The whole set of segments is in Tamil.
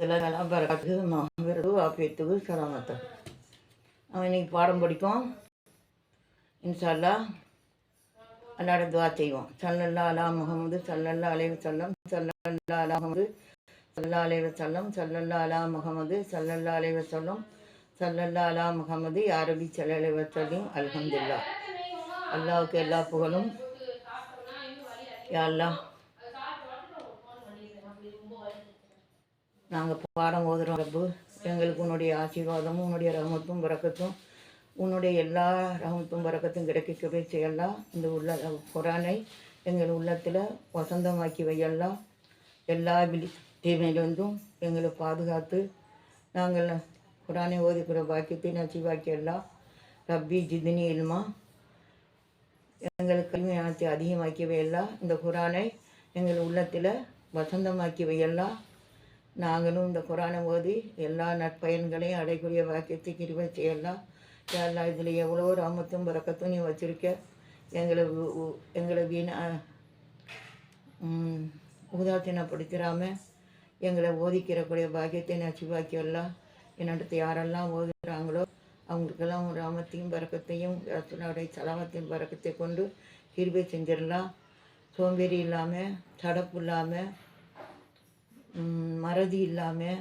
இதெல்லாம் பரக்காத்து ஆப்பியத்துக்கு சலாமத்து அவன் இன்றைக்கி பாடம் படிப்போம் இன்ஷால்லா அல்லாட துவா செய்வோம் சல்லல்லா அலா முகமது சல்லல்லா அலைவ செல்லம் சல்லல்லா அலா முகமது சல்லா அலைவ செல்லம் சல்லல்லா அலா முகமது சல்லல்லா அலைவ சொல்லம் சல்லல்லா அலா முகமது யாரபி சல்லலைவ சொல்லும் அல்ஹம்துல்லா அல்லாவுக்கு எல்லா புகழும். யா நாங்கள் பாடம் ஓதுறோம் ரப்பு எங்களுக்கு உன்னுடைய ஆசீர்வாதமும் உன்னுடைய ரகமத்தும் பறக்கத்தும் உன்னுடைய எல்லா ரகமத்தும் பறக்கத்தும் கிடைக்கவே செய்யலாம் இந்த உள்ள குரானை எங்கள் உள்ளத்தில் வசந்தமாக்கி வையலாம் எல்லா விழி தீமையிலிருந்தும் எங்களை பாதுகாத்து நாங்கள் குரானை ஓதிக்கிற பாக்கியத்தை நச்சு எல்லாம் ரப்பி ஜிதினி இல்மா. எங்களுக்கு கல்வியானத்தை அதிகமாக்கி எல்லாம் இந்த குரானை எங்கள் உள்ளத்தில் வசந்தமாக்கி எல்லாம் நாங்களும் இந்த குரானை ஓதி எல்லா நற்பயன்களையும் அடையக்கூடிய வாக்கியத்துக்கு கிருபை செய்யலாம் எல்லாம் இதில் எவ்வளோ ராமத்தும் பறக்கத்தும் நீ வச்சுருக்க? எங்களை எங்களை வீணா ம், எங்களை ஓதிக்கிறக்கூடிய பாக்கியத்தை நச்சு எல்லாம் என்னிடத்து யாரெல்லாம் ஓதுகிறாங்களோ அவங்களுக்கெல்லாம் ராமத்தையும் பறக்கத்தையும் ரசனுடைய சலாமத்தையும் பறக்கத்தை கொண்டு கிருபை செஞ்சிடலாம் சோம்பேறி இல்லாமல் தடப்பு இல்லாமல் மறதி இல்லாமல்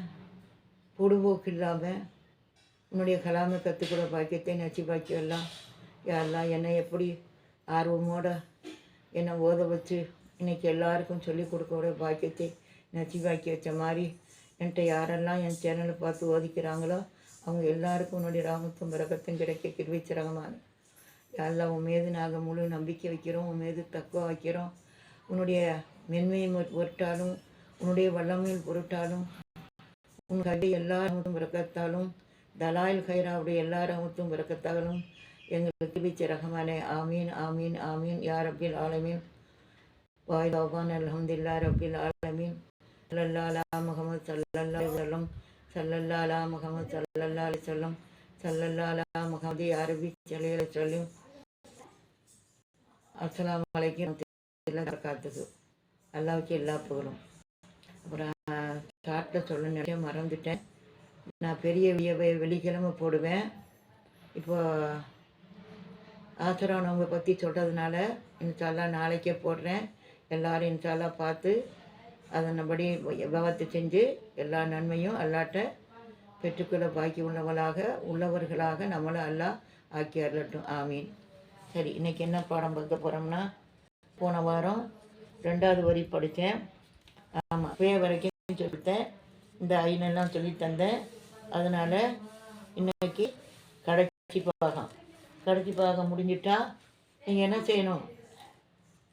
பொடுபோக்கு இல்லாமல் உன்னுடைய கலாமை கற்றுக்கூட பாக்கியத்தை நச்சு பாக்கியெல்லாம் யாரெல்லாம் என்னை எப்படி ஆர்வமோடு என்னை ஓத வச்சு இன்னைக்கு எல்லாருக்கும் சொல்லிக் கொடுக்கக்கூடிய பாக்கியத்தை நச்சு பாக்கி வச்ச மாதிரி என்கிட்ட யாரெல்லாம் என் சேனலை பார்த்து ஓதிக்கிறாங்களோ அவங்க எல்லாருக்கும் உன்னுடைய ராமத்தும் பிறகத்தும் கிடைக்க கிருவிச்சிரகமான யாரெல்லாம் உன் மீது நாங்கள் முழு நம்பிக்கை வைக்கிறோம் உன் மீது தக்குவ வைக்கிறோம் உன்னுடைய மென்மையை ஒட்டாலும் பொருட்டாலும் உன்னுடைய வல்லமையின் பொருட்டாலும் உன் கல்வி எல்லா ரஹமத்தும் பிறக்கத்தாலும் தலாயில் ஹைராவுடைய எல்லா ரஹமத்தும் பிறக்கத்தாலும் எங்களுக்கு பிச்ச ரஹமானே ஆமீன் ஆமீன் ஆமீன். யார் அப்பில் ஆலமீன். வாய் தௌபான் அலமதுல்லா ரப்பில் ஆலமீன். சல்லல்லாலா முகமது சல்லல்லா வல்லம் சல்லல்லாலா முகமது சல்லல்லா சொல்லம் முகமது அரபி சலையில சொல்லும் அஸ்ஸலாமு அலைக்கும் காத்துக்கு அல்லாவுக்கு எல்லா புகழும். அப்புறம் சாட்டில் சொல்ல நிறைய மறந்துட்டேன். நான் பெரிய வெ- வெள்ளிக்கிழமை போடுவேன். இப்போ ஆசிரவனவங்க பற்றி சொல்கிறதுனால இன்ஷால்லா நாளைக்கே போடுறேன். எல்லோரும் இன்ஷால்லா பார்த்து அதனபடி விவரத்தை செஞ்சு எல்லா நன்மையும் அல்லாட்ட பெற்றுக்கொள்ள பாக்கி உள்ளவளாக உள்ளவர்களாக நம்மளை அல்லாஹ் ஆக்கி அருளட்டும். ஆமீன். சரி இன்னைக்கு என்ன பாடம் பார்க்க போகிறோம்னா போன வாரம் ரெண்டாவது வரி படித்தேன். ஆமாம் பே வரைக்கும் சொல்லித்தேன் இந்த ஐனெல்லாம் சொல்லி தந்தேன். அதனால் இன்றைக்கி கடைச்சி பாகம். கடைசி பாகம் முடிஞ்சிட்டா நீங்கள் என்ன செய்யணும்?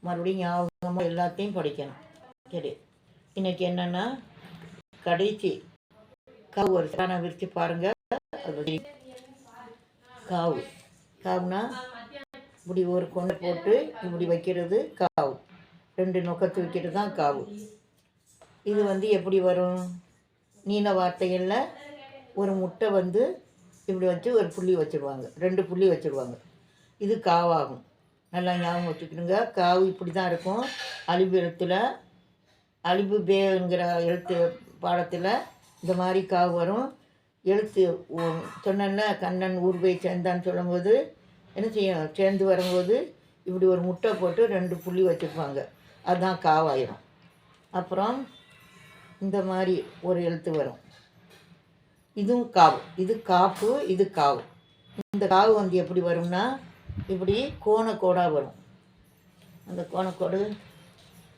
மறுபடியும் ஞாபகமாக எல்லாத்தையும் படிக்கணும். சரி. இன்றைக்கி என்னென்னா கடைசி காவு ஒரு சாணம் விரித்து பாருங்கள் அது காவு. காவுனா இப்படி ஒரு கொண்டை போட்டு இப்படி வைக்கிறது காவு. ரெண்டு நொக்கத்து வைக்கிறது தான் காவு. இது வந்து எப்படி வரும்? நீன வார்த்தைகளில் ஒரு முட்டை வந்து இப்படி வச்சு ஒரு புள்ளி வச்சுருவாங்க. ரெண்டு புள்ளி வச்சுருவாங்க. இது காவாகும். நல்லா ஞாபகம் வச்சுக்கணுங்க காவு இப்படி தான் இருக்கும். அழிவு எழுத்தில் அழிவு பேங்கிற எழுத்து பாடத்தில் இந்த மாதிரி காவு வரும். எழுத்து ஓ- சொன்னேன்ல கண்ணன் ஊர்வை சேர்ந்தான்னு சொல்லும்போது என்ன செய்யும்? சேர்ந்து வரும்போது இப்படி ஒரு முட்டை போட்டு ரெண்டு புள்ளி வச்சுருப்பாங்க. அதுதான் காவாயிரும். அப்புறம் இந்த மாதிரி ஒரு எழுத்து வரும். இதுவும் காவு. இது காப்பு இது காவு. இந்த காவு வந்து எப்படி வரும்னா இப்படி கோணக்கோடாக வரும். அந்த கோணக்கோடு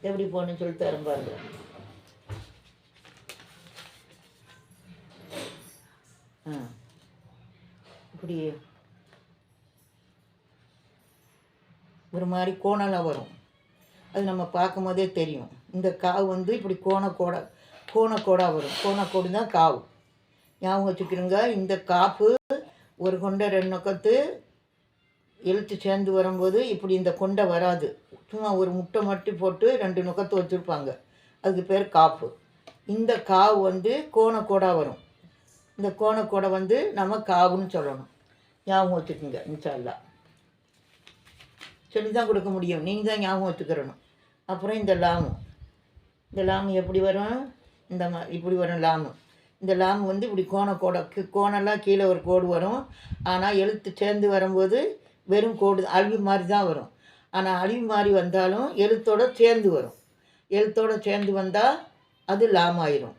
எப்படி போகணும்னு சொல்லிட்டு தரும் பாருங்க. இப்படி ஒரு மாதிரி கோணலாக வரும். அது நம்ம பார்க்கும் போதே தெரியும். இந்த காவு வந்து இப்படி கோணக்கோடை கோணக்கோடாக வரும். கோணக்கோடு தான் காவு. ஞாபகம் வச்சுக்கிறோங்க இந்த காப்பு ஒரு கொண்டை ரெண்டு நொக்கத்து எழுத்து சேர்ந்து வரும்போது இப்படி இந்த கொண்டை வராது. சும்மா ஒரு முட்டை மட்டும் போட்டு ரெண்டு நுக்கத்து வச்சுருப்பாங்க. அதுக்கு பேர் காப்பு. இந்த காவு வந்து கோணக்கோடாக வரும். இந்த கோணக்கோடை வந்து நம்ம காவுன்னு சொல்லணும். ஞாபகம் வச்சுக்கோங்க இன்ஷால்லா சொல்லி தான் கொடுக்க முடியும். நீங்கள் தான் ஞாபகம் வச்சுக்கிறணும். அப்புறம் இந்த லாமு. இந்த லாமு எப்படி வரும்? இந்த மா இப்படி வரும் லாமு. இந்த லாமு வந்து இப்படி கோண கோட கி- கோணெல்லாம் கீழே ஒரு கோடு வரும். ஆனால் எழுத்து சேர்ந்து வரும்போது வெறும் கோடு அழிவு மாதிரி தான் வரும். ஆனால் அழிவு மாதிரி வந்தாலும் எழுத்தோட சேர்ந்து வரும். எழுத்தோட சேர்ந்து வந்தால் அது லாம் ஆயிரும்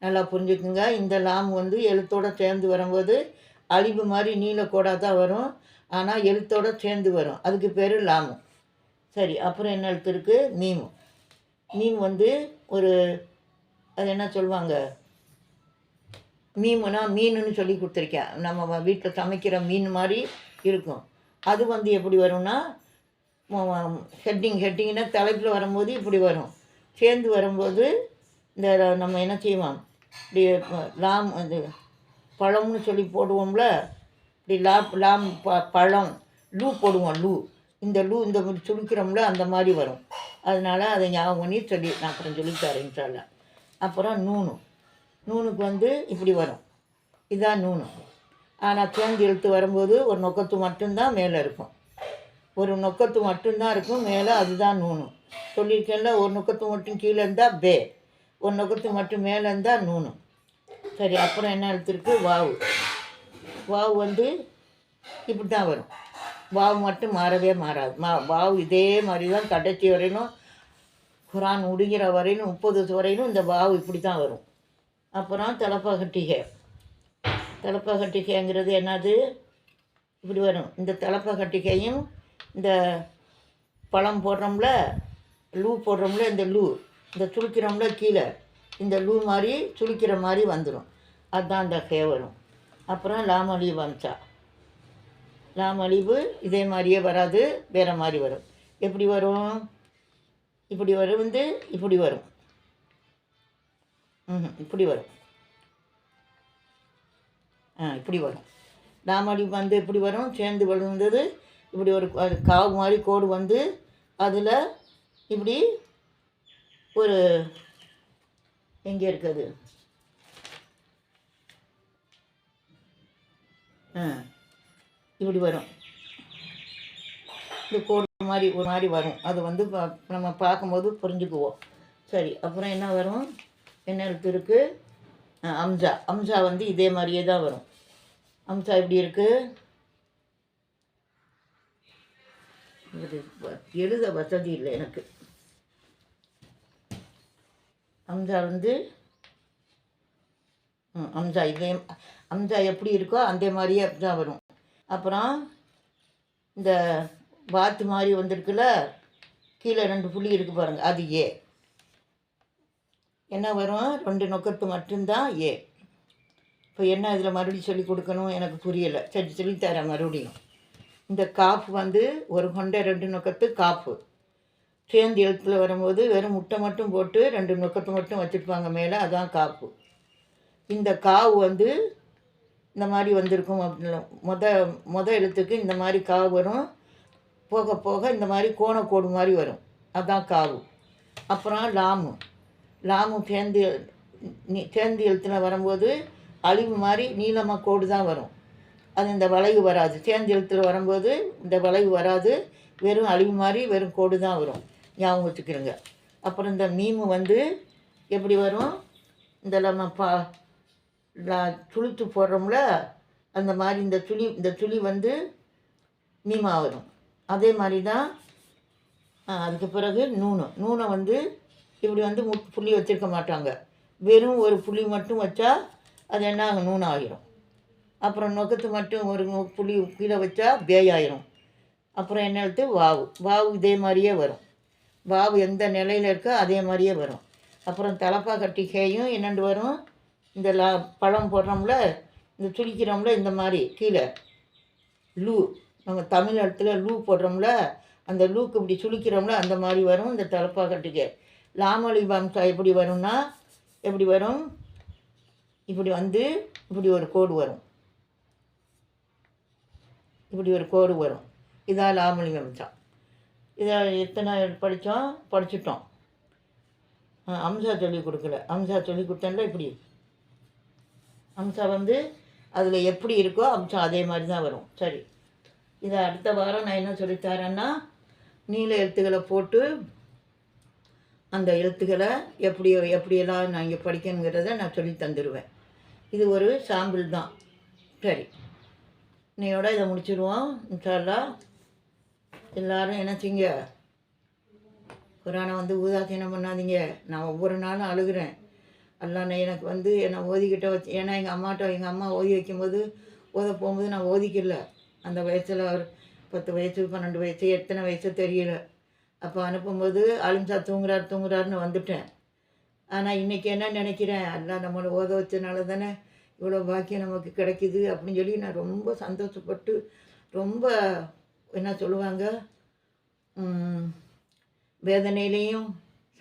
நல்லா புரிஞ்சுக்குங்க. இந்த லாம் வந்து எழுத்தோட சேர்ந்து வரும்போது அழிவு மாதிரி நீல கோடாக தான் வரும். ஆனால் எழுத்தோட சேர்ந்து வரும். அதுக்கு பேர் லாமு. சரி அப்புறம் என்ன எழுத்து இருக்குது மீமு மீம் வந்து ஒரு அது என்ன சொல்லுவாங்க? மீமுனா மீனுன்னு சொல்லி கொடுத்துருக்கேன் நம்ம வீட்டில் சமைக்கிற மீன் மாதிரி இருக்கும். அது வந்து எப்படி வரும்னா ஹெட்டிங் ஹெட்டிங்னா தலைப்பில் வரும்போது இப்படி வரும். சேர்ந்து வரும்போது இந்த நம்ம என்ன செய்வோம்? இப்படி லாம் அது பழம்னு சொல்லி போடுவோம்ல? இப்படி லா லாம் ப பழம் லூ போடுவோம் லூ. இந்த லூ இந்த மாதிரி சுருக்கிறோம்ல அந்த மாதிரி வரும். அதனால் அதை ஞாபகம் பண்ணி சொல்லி நான் அப்புறம் சொல்லித்தரேன் இன்ஷால்லா அப்புறம் நூனு. நூனுக்கு வந்து இப்படி வரும். இதான் நூனு. ஆனால் தேங்கி எழுத்து வரும்போது ஒரு நொக்கத்து மட்டும்தான் மேலே இருக்கும். ஒரு நொக்கத்து மட்டும்தான் இருக்கும் மேலே அதுதான் நூனு. சொல்லியிருக்கேன்ல ஒரு நொக்கத்து மட்டும் கீழே இருந்தால் பே. ஒரு நொக்கத்து மட்டும் மேலே இருந்தால் நூனு. சரி அப்புறம் என்ன எழுத்துருக்கு வாவு. வாவு வந்து இப்படி தான் வரும். வாவு மட்டும் மாறவே மாறாது. மா வாவு இதே மாதிரி தான் கடைசி வரையிலும் குரான் முடிகிற வரையிலும் முப்பது வரையிலும் இந்த வாவு இப்படி தான் வரும். அப்புறம் தலப்பகட்டிகை. தலப்பகட்டிகைங்கிறது என்னது? இப்படி வரும். இந்த தலப்பகட்டிகையும் இந்த பழம் போடுறோம்ல லூ போடுறோம்ல இந்த லூ இந்த சுளுக்கிறோம்ல கீழே இந்த லூ மாதிரி சுளுக்கிற மாதிரி வந்துடும் அதுதான் அந்த ஹே வரும். அப்புறம் லாமலி வம்சா லாமலிவு இதே மாதிரியே வராது வேறு மாதிரி வரும். எப்படி வரும்? இப்படி வரும் வந்து இப்படி வரும். ம் இப்படி வரும். ஆ இப்படி வரும். லாமலி வந்து இப்படி வரும் சேர்ந்து விழுந்தது இப்படி ஒரு காவு மாதிரி கோடு வந்து அதில் இப்படி ஒரு எங்கே இருக்குது? ஆ இப்படி வரும். இந்த கோடு மாதிரி ஒரு மாதிரி வரும். அது வந்து நம்ம பார்க்கும்போது புரிஞ்சுக்குவோம். சரி அப்புறம் என்ன வரும்? என்ன எழுத்து இருக்குது அம்சா அம்சா வந்து இதே மாதிரியே தான் வரும். அம்சா எப்படி இருக்குது இது எழுத வசதி இல்லை எனக்கு. அம்சா வந்து அம்சா இதே அம்சா எப்படி இருக்கோ அந்த மாதிரியே தான் வரும். அப்புறம் இந்த வாத்து மாதிரி வந்திருக்குல்ல கீழே ரெண்டு புள்ளி இருக்குது பாருங்க அது ஏ. என்ன வரும்? ரெண்டு நொக்கத்து மட்டும்தான் ஏ. இப்போ என்ன இதில் மறுபடியும் சொல்லி கொடுக்கணும்? எனக்கு புரியலை. சரி சொல்லித்தரேன் மறுபடியும். இந்த காப்பு வந்து ஒரு கொண்டை ரெண்டு நொக்கத்து காப்பு. சேர்ந்து எழுத்துல வரும்போது வெறும் முட்டை மட்டும் போட்டு ரெண்டு நொக்கத்து மட்டும் வச்சுருப்பாங்க மேலே அதான் காப்பு. இந்த காவு வந்து இந்த மாதிரி வந்திருக்கும் அப்படின்னு மொத மொத எழுத்துக்கு இந்த மாதிரி காவு வரும். போக போக இந்த மாதிரி கோணக்கோடு மாதிரி வரும். அதுதான் காவு. அப்புறம் லாமு. லாமு சேர்ந்து நீ- சேர்ந்து எழுத்துல வரும்போது அழிவு மாதிரி நீளமாக கோடு தான் வரும். அது இந்த வளைவு வராது. சேர்ந்து எழுத்துல வரும்போது இந்த வளைவு வராது. வெறும் அழிவு மாதிரி வெறும் கோடு தான் வரும். ஞாபகம் வச்சுக்கிறோங்க. அப்புறம் இந்த மீமு வந்து எப்படி வரும்? இந்த நம்ம பா துளுத்து போடுறோம்ல அந்த மாதிரி இந்த துளி இந்த துளி வந்து மீமா வரும். அதே மாதிரி தான் அதுக்கு பிறகு நூனை. நூனை வந்து இப்படி வந்து மு புள்ளி வச்சுருக்க மாட்டாங்க. வெறும் ஒரு புள்ளி மட்டும் வச்சா அது என்ன ஆகும் நூன் ஆகிரும் அப்புறம் நொக்கத்து மட்டும் ஒரு புளி புள்ளி கீழே வச்சா பேய் அப்புறம் என்ன எடுத்து வாவு. வாவு இதே மாதிரியே வரும். வாவு எந்த நிலையில் இருக்கோ அதே மாதிரியே வரும். அப்புறம் தலப்பா கட்டிக்கையும் என்னென்று வரும்? இந்த லா பழம் போடுறோம்ல இந்த துளிக்கிறோம்ல இந்த மாதிரி கீழே. லூ. நம்ம தமிழ் இடத்துல லூ போடுறோம்ல அந்த லூக்கு இப்படி சுழிக்கிறோம்ல அந்த மாதிரி வரும் இந்த தலப்பாக்கட்டுக்கு. கட்டிக்கை லாமொழி வம்சா எப்படி வரும்னா எப்படி வரும்? இப்படி வந்து இப்படி ஒரு கோடு வரும். இப்படி ஒரு கோடு வரும். இதான் லாமொழி வம்சா. இதை எத்தனை படித்தோம்? படிச்சுட்டோம். அம்சா சொல்லி கொடுக்கல. அம்சா சொல்லி கொடுத்தேன்ல இப்படி. அம்சா வந்து அதில் எப்படி இருக்கோ அம்சம் அதே மாதிரி தான் வரும். சரி. இதை அடுத்த வாரம் நான் என்ன சொல்லித்தரேன்னா நீல எழுத்துக்களை போட்டு அந்த எழுத்துக்களை எப்படி எப்படியெல்லாம் நான் இங்கே படிக்கணுங்கிறத நான் சொல்லி தந்துடுவேன் இது ஒரு சாம்பிள் தான். சரி. இன்னையோட இதை முடிச்சிடுவோம். இன்ஷால்லா எல்லாரும் என்ன செய்யுங்க? குரானை வந்து ஊதாசீனம் பண்ணாதீங்க. நான் ஒவ்வொரு நாளும் அழுகிறேன். எல்லாம் நான் எனக்கு வந்து என்னை ஓதிக்கிட்ட வச்சு ஏன்னா எங்கள் அம்மாட்ட எங்கள் அம்மா ஓதி வைக்கும்போது ஓத போகும்போது நான் ஓதிக்கல. அந்த வயசில் ஒரு பத்து வயசு பன்னெண்டு வயசு எத்தனை வயசு தெரியல. அப்போ அனுப்பும்போது அலிம்சா தூங்குறார் தூங்குறாருன்னு வந்துட்டேன். ஆனால் இன்றைக்கி என்ன நினைக்கிறேன்? எல்லாம் நம்மளை ஓத வச்சனால தானே இவ்வளோ பாக்கியம் நமக்கு கிடைக்கிது அப்படின்னு சொல்லி நான் ரொம்ப சந்தோஷப்பட்டு ரொம்ப என்ன சொல்லுவாங்க? வேதனையிலையும்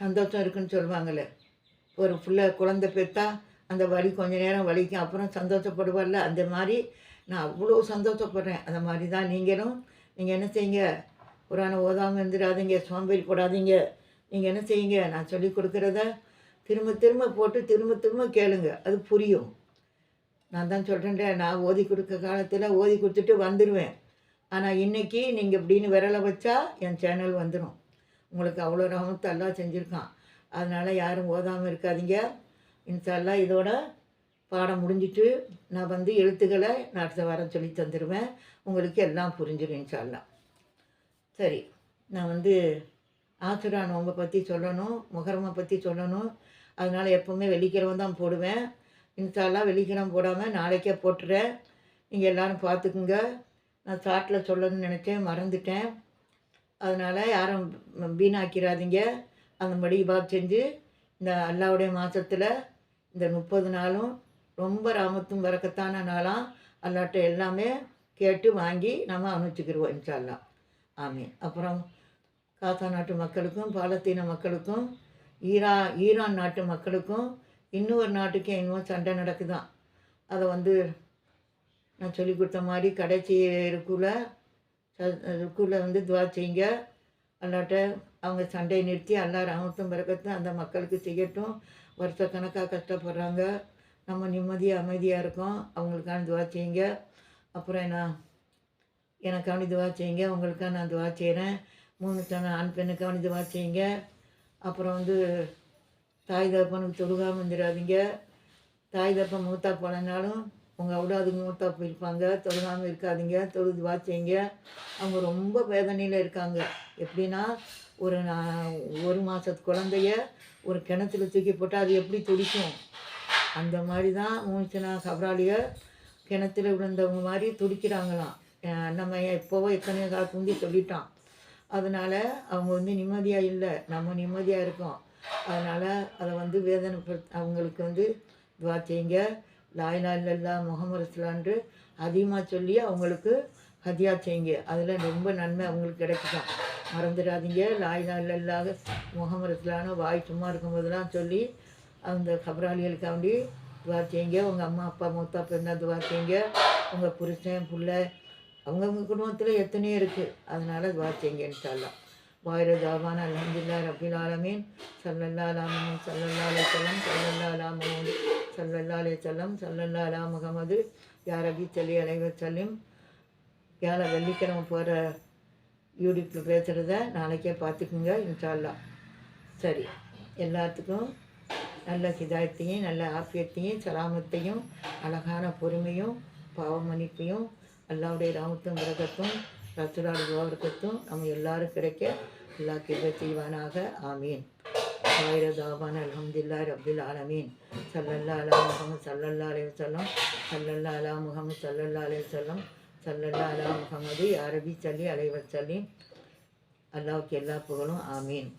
சந்தோஷம் இருக்குன்னு சொல்லுவாங்கள்ல ஒரு பிள்ளை குழந்தை பெற்றா அந்த வலி கொஞ்ச நேரம் வலிக்கும். அப்புறம் சந்தோஷப்படுவார்ல அந்த மாதிரி நான் அவ்வளோ சந்தோஷப்படுறேன். அந்த மாதிரி தான் நீங்களும் நீங்கள் என்ன செய்யுங்க? குரானை ஓதாமல் இருந்துடாதீங்க சோம்பேறி போடாதீங்க. நீங்கள் என்ன செய்யுங்க? நான் சொல்லி கொடுக்குறத திரும்ப திரும்ப போட்டு திரும்ப திரும்ப கேளுங்க. அது புரியும். நான் தான் சொல்கிறேன்டே நான் ஓதி கொடுக்க காலத்தில் ஓதி கொடுத்துட்டு வந்துடுவேன் ஆனால் இன்னைக்கு நீங்கள் இப்படின்னு விரலை வச்சா என் சேனல் வந்துடும் உங்களுக்கு அவ்வளோ ரகமத்து எல்லாம் செஞ்சுருக்கான். அதனால் யாரும் ஓதாமல் இருக்காதீங்க. இன்ஷால்லா இதோட பாடம் முடிஞ்சிட்டு நான் வந்து எழுத்துக்களை நான் அடுத்த வாரம் சொல்லி தந்துடுவேன் உங்களுக்கு எல்லாம் புரிஞ்சிடும் இன்ஷால்லா சரி நான் வந்து ஆசுரா நோம்பை பற்றி சொல்லணும் முகரமை பற்றி சொல்லணும். அதனால் எப்போவுமே வெள்ளிக்கிழமை தான் போடுவேன். இன்ஸ்டாலாம் வெள்ளிக்கிழமை போடாமல் நாளைக்கே போட்டுறேன். நீங்கள் எல்லோரும் பார்த்துக்குங்க. நான் சாட்டில் சொல்லணும்னு நினச்சேன் மறந்துட்டேன். அதனால் யாரும் வீணாக்கிறாதீங்க. அந்த மடி பாப் செஞ்சு இந்த அல்லாவுடைய மாதத்தில் இந்த முப்பது நாளும் ரொம்ப ராமத்தும் வரக்கத்தான நாளாம் அல்லாட்ட எல்லாமே கேட்டு வாங்கி நம்ம அனுப்பிச்சுக்கிடுவோம் இன்ஷால்லாம் ஆமே அப்புறம் காத்தா நாட்டு மக்களுக்கும் பாலத்தீன மக்களுக்கும் ஈரா ஈரான் நாட்டு மக்களுக்கும் இன்னொரு நாட்டுக்கு இன்னும் சண்டை நடக்குதான். அதை வந்து நான் சொல்லி கொடுத்த மாதிரி கடைசி இருக்குள்ள இருக்குள்ள வந்து துவா செய்யுங்க. அல்லாட்ட அவங்க சண்டையை நிறுத்தி எல்லா ராமத்தும் பிறக்கத்தும் அந்த மக்களுக்கு செய்யட்டும். வருஷக்கணக்காக கஷ்டப்படுறாங்க. நம்ம நிம்மதியாக அமைதியாக இருக்கோம். அவங்களுக்கான துவா செய்யுங்க. அப்புறம் என்ன? எனக்காண்டி துவா செய்யுங்க. உங்களுக்காக நான் துவா செய்கிறேன் மூணு தன ஆண் பெண்ணுக்காண்டி துவா செய்யுங்க. அப்புறம் வந்து தாய் தப்பனுக்கு தொழுகாமல் இருந்துடாதீங்க. தாய் தகப்பன் மூத்தா போனனாலும் உங்கள் அவ்வளோதுங்க மூத்தா போயிருப்பாங்க. தொழுகாமல் இருக்காதீங்க. தொழுது செய்யுங்க. அவங்க ரொம்ப வேதனையில் இருக்காங்க. எப்படின்னா ஒரு நான் ஒரு மாதத்து குழந்தைய ஒரு கிணத்துல தூக்கி போட்டால் அது எப்படி துடிக்கும்? அந்த மாதிரி தான் மூச்சுனா கபராளிய கிணத்துல விழுந்தவங்க மாதிரி துடிக்கிறாங்களாம். நம்ம எப்போவோ எத்தனையோ காலத்து சொல்லிட்டான் அதனால் அவங்க வந்து நிம்மதியாக இல்லை. நம்ம நிம்மதியாக இருக்கோம். அதனால் அதை வந்து வேதனை அவங்களுக்கு வந்து துவா செய்யுங்க. லாயிலா இல்லல்லா முகமது அதிகமாக சொல்லி அவங்களுக்கு ஹதியா செய்யுங்க. அதில் ரொம்ப நன்மை அவங்களுக்கு கிடைக்கும் மறந்துடாதீங்க. லாயிலா இல்லல்லாக முகமது வாய் சும்மா இருக்கும்போதெல்லாம் சொல்லி அந்த கபராளிகளுக்காண்டி துவா செய்யுங்க. உங்கள் அம்மா அப்பா மூத்தா பெண்ணா துவா செய்யுங்க. உங்கள் புருஷன் பிள்ளை அவங்கவுங்க குடும்பத்தில் எத்தனையோ இருக்குது அதனால் துவா செய்யுங்க இன்ஷால்லாம் வாயிர அலமதுல்லா ரபில் ஆலமீன். சல்லல்லா அலாமீன் சல்லல்லா அலே சொல்லம் சல்லல்லா அலா முகமது சல்லல்லா அலே செல்லம் சல்லல்லா அலா முகமது யாரபி சொல்லி அலைவர் சல்லிம் ஏழை வெள்ளிக்கிழமை போகிற யூடியூப்பில் பேசுகிறத நாளைக்கே பார்த்துக்குங்க இன்ஷால்லா சரி எல்லாத்துக்கும் நல்ல ஹிதாயத்தையும் நல்ல ஆஃபியத்தையும் சலாமத்தையும் அழகான பொறுமையும் பாவமன்னிப்பையும் அல்லாவுடைய ராமத்தும் விரகத்தும் ரசுலாடு கோவர்க்கத்தும் நம்ம எல்லாரும் கிடைக்க அல்லா கிருபை செய்வானாக. ஆமீன். ஆயிர தாபான் அலமதுல்லா ரபுல் ஆலமீன். சல்லல்லா அலா முகமது சல்லல்லா அலே சொல்லம் சல்லல்லா அலா முகமது சல்லல்லா அலே சொல்லம் சல்லல்லா அலா முகமது அரபி சல்லி அலைவர் சல்லி அல்லாவுக்கு எல்லா புகழும். ஆமீன்.